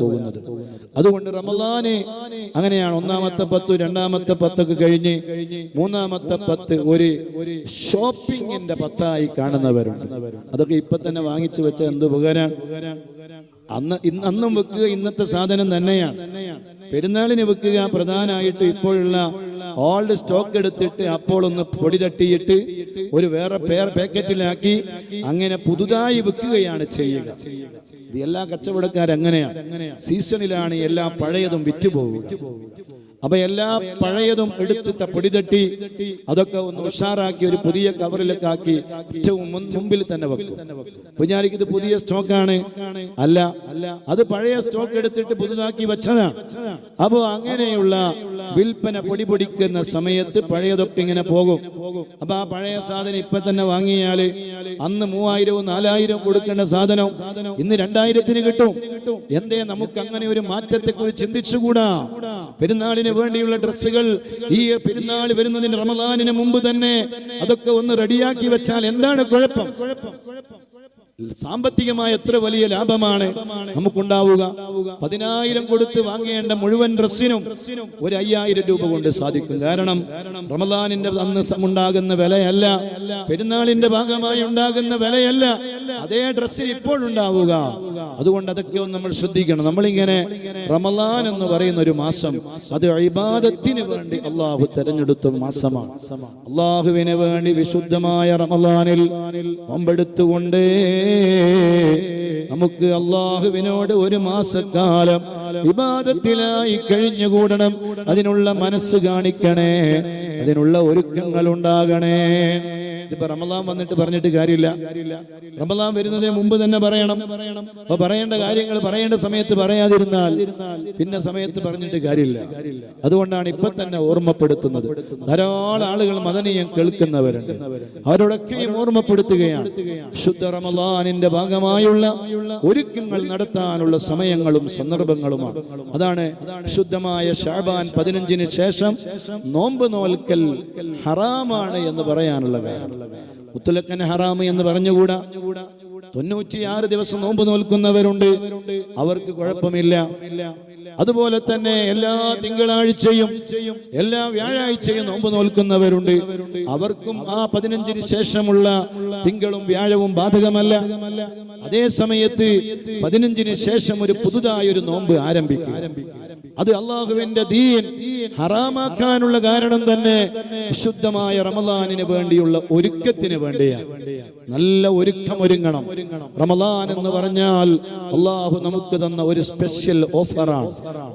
പോകുന്നത്. അതുകൊണ്ട് റമലാന് അങ്ങനെയാണ് ഒന്നാമത്തെ പത്ത് രണ്ടാമത്തെ പത്തൊക്കെ കഴിഞ്ഞ് മൂന്നാമത്തെ പത്ത് ഒരു ഷോപ്പിങ്ങിന്റെ പത്തായി കാണുന്നവരുണ്ട്. അതൊക്കെ ഇപ്പൊ തന്നെ വാങ്ങിച്ചു വെച്ച എന്ത് ഉപകാരം? അന്ന് അന്നും വെക്കുക ഇന്നത്തെ സാധനം തന്നെയാണ്. പെരുന്നാളിന് വെക്കുക പ്രധാനമായിട്ട് ഇപ്പോഴുള്ള ഓൾഡ് സ്റ്റോക്ക് എടുത്തിട്ട് അപ്പോൾ ഒന്ന് പൊടി തട്ടിയിട്ട് ഒരു വേറെ പേർ പാക്കറ്റിലാക്കി അങ്ങനെ പുതുതായി വെക്കുകയാണ് ചെയ്യുക. ഇത് എല്ലാ കച്ചവടക്കാരങ്ങനെയാണ് സീസണിലാണ് എല്ലാ പഴയതും വിറ്റുപോവുക. അപ്പൊ എല്ലാ പഴയതും എടുത്ത് പൊടിതട്ടി പൊടി തട്ടി അതൊക്കെ ഒന്ന് ഉഷാറാക്കി ഒരു പുതിയ കവറിലൊക്കെ ആക്കി ഏറ്റവും മുമ്പിൽ തന്നെ വെക്കും. കുഞ്ഞാലിക്ക് ഇത് പുതിയ സ്റ്റോക്കാണ്. അല്ല അല്ല അത് പഴയ സ്റ്റോക്ക് എടുത്തിട്ട് പുതുതാക്കി വെച്ചതാണ്. അപ്പോ അങ്ങനെയുള്ള വിൽപ്പന പൊടി പൊടിക്കുന്ന സമയത്ത് പഴയതൊക്കെ ഇങ്ങനെ പോകും. അപ്പൊ ആ പഴയ സാധനം ഇപ്പൊ തന്നെ വാങ്ങിയാൽ അന്ന് മൂവായിരവും നാലായിരവും കൊടുക്കേണ്ട സാധനം ഇന്ന് രണ്ടായിരത്തിന് കിട്ടും. എന്തേ നമുക്ക് അങ്ങനെ ഒരു മാറ്റത്തെ കുറിച്ച് ചിന്തിച്ചുകൂടാ? പെരുന്നാളിന് വേണ്ടിയുള്ള ഡ്രസ്സുകൾ ഈ പെരുന്നാൾ വരുന്നതിന് റമദാനിന് മുമ്പ് തന്നെ അതൊക്കെ ഒന്ന് റെഡിയാക്കി വെച്ചാൽ എന്താണ് കുഴപ്പം? സാമ്പത്തികമായ എത്ര വലിയ ലാഭമാണ് നമുക്കുണ്ടാവുക. പതിനായിരം കൊടുത്ത് വാങ്ങേണ്ട മുഴുവൻ ഡ്രസ്സിനും ഒരു അയ്യായിരം രൂപ കൊണ്ട് സാധിക്കും. കാരണം റമദാനിന്റെ അന്ന് ഉണ്ടാകുന്ന വിലയല്ല പെരുന്നാളിന്റെ ഭാഗമായി ഉണ്ടാകുന്ന വിലയല്ല. അതേ ഡ്രസ്സിന് ഇപ്പോഴുണ്ടാവുക അതുകൊണ്ട് അതൊക്കെ ഒന്ന് നമ്മൾ ശ്രദ്ധിക്കണം. നമ്മളിങ്ങനെ റമദാൻ എന്ന് പറയുന്ന ഒരു മാസം അത് ഇബാദത്തിന് വേണ്ടി അള്ളാഹു തെരഞ്ഞെടുത്ത മാസമാണ്. അള്ളാഹുവിന് വേണ്ടി വിശുദ്ധമായ റമദാനിൽ പമ്പെടുത്തുകൊണ്ടേ നമുക്ക് അള്ളാഹുവിനോട് ഒരു മാസക്കാലം വിവാദത്തിലായി കഴിഞ്ഞുകൂടണം. അതിനുള്ള മനസ്സ് കാണിക്കണേ. അതിനുള്ള ഒരുക്കങ്ങൾ ഉണ്ടാകണേ ഇതിപ്പോ റമദാൻ വന്നിട്ട് പറഞ്ഞിട്ട് കാര്യമില്ല. റമദാൻ വരുന്നതിന് മുമ്പ് തന്നെ പറയണം. അപ്പൊ പറയേണ്ട കാര്യങ്ങൾ പറയേണ്ട സമയത്ത് പറയാതിരുന്നാൽ പിന്നെ സമയത്ത് പറഞ്ഞിട്ട് കാര്യമില്ല. അതുകൊണ്ടാണ് ഇപ്പൊ തന്നെ ഓർമ്മപ്പെടുത്തുന്നത്. ധാരാളം ആളുകൾ മദനീയം കേൾക്കുന്നവരുണ്ട്. അവരോടൊക്കെയും ഓർമ്മപ്പെടുത്തുകയാണ്. ശുദ്ധ റമദാനിന്റെ ഭാഗമായുള്ള ഒരുക്കങ്ങൾ നടത്താനുള്ള സമയങ്ങളും സന്ദർഭങ്ങളുമാണ്. അതാണ് ശുദ്ധമായ ഷാബാൻ പതിനഞ്ചിന് ശേഷം നോമ്പ് നോൽക്കൽ ഹറാമാണ് എന്ന് പറയാനുള്ള കാര്യം മുത്തലക്കൻ ഹറാം എന്ന് പറഞ്ഞുകൂടാ? തൊണ്ണൂറ്റിയാറ് ദിവസം നോമ്പ് നോൽക്കുന്നവരുണ്ട്. അവർക്ക് കുഴപ്പമില്ല. അതുപോലെ തന്നെ എല്ലാ തിങ്കളാഴ്ചയും എല്ലാ വ്യാഴാഴ്ചയും നോമ്പ് നോൽക്കുന്നവരുണ്ട്. അവർക്കും ആ പതിനഞ്ചിന് ശേഷമുള്ള തിങ്കളും വ്യാഴവും ബാധകമല്ല. അതേ സമയത്ത് പതിനഞ്ചിന് ശേഷം ഒരു പുതുതായ ഒരു നോമ്പ് ആരംഭിക്കും അത് അള്ളാഹുവിന്റെ ദീൻ ഹറാമാക്കാനുള്ള കാരണം തന്നെ വിശുദ്ധമായ റമദാനിന് വേണ്ടിയുള്ള ഒരുക്കത്തിന് വേണ്ടിയാണ്. നല്ല ഒരുക്കം ഒരുങ്ങണം. റമദാൻ എന്ന് പറഞ്ഞാൽ അള്ളാഹു നമുക്ക് തന്ന ഒരു സ്പെഷ്യൽ ഓഫറാണ്.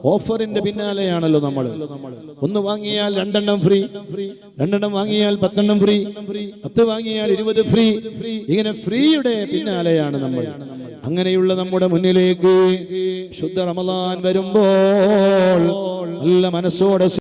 ഓഫറിന്റെ പിന്നാലെയാണല്ലോ നമ്മൾ ഒന്ന് വാങ്ങിയാൽ രണ്ടെണ്ണം ഫ്രീ രണ്ടെണ്ണം വാങ്ങിയാൽ പത്തെണ്ണം ഫ്രീ പത്ത് വാങ്ങിയാൽ ഇരുപത് ഫ്രീ. ഇങ്ങനെ ഫ്രീയുടെ പിന്നാലെയാണ് നമ്മൾ അങ്ങനെയുള്ള നമ്മുടെ മുന്നിലേക്ക് ശുദ്ധ റമദാൻ വരുമ്പോൾ നല്ല മനസ്സോടെ